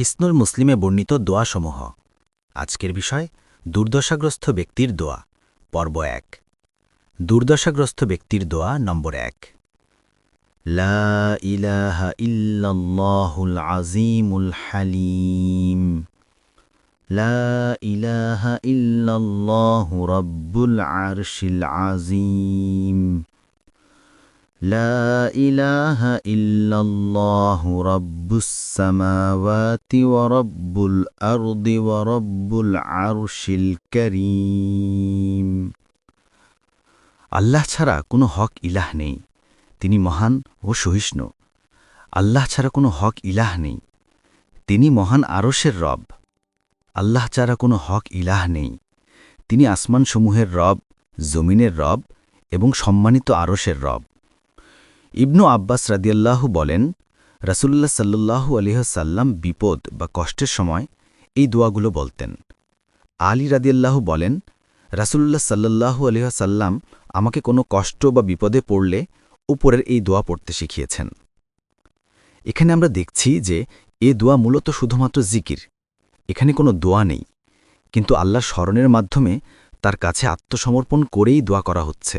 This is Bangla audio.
হিসনুল মুসলিমে বর্ণিত দোয়াসমূহ। আজকের বিষয়, দুর্দশাগ্রস্ত ব্যক্তির দোয়া, পর্ব এক। দুর্দশাগ্রস্ত ব্যক্তির দোয়া নম্বর এক। লা ইলাহা আজিমুল হালিম। লা ইলাহা রাব্বুল আজিম لا إله إلا الله رب السماوات ورب الأرض ورب العرش الكريم আল্লাহ ছাড়া কোনো হক ইলাহ নেই তিনি মহান ও সহিষ্ণু আল্লাহ ছাড়া কোনো হক ইলাহ নেই তিনি মহান আরশের রব আল্লাহ ছাড়া কোনো হক ইলাহ নেই তিনি আসমানসমূহের রব জমিনের রব এবং সম্মানিত আরশের রব ইবনু আব্বাস রাদিয়াল্লাহু বলেন রাসুল্লাহ সাল্লু আলিহসাল্লাম বিপদ বা কষ্টের সময় এই দোয়াগুলো বলতেন। আলী রাদিয়াল্লাহু বলেন রাসুল্লাহ সাল্লাহু আলিহসাল্লাম আমাকে কোনো কষ্ট বা বিপদে পড়লে উপরের এই দোয়া পড়তে শিখিয়েছেন। এখানে আমরা দেখছি যে এ দোয়া মূলত শুধুমাত্র জিকির, এখানে কোনো দোয়া নেই, কিন্তু আল্লাহ স্মরণের মাধ্যমে তার কাছে আত্মসমর্পণ করেই দোয়া করা হচ্ছে।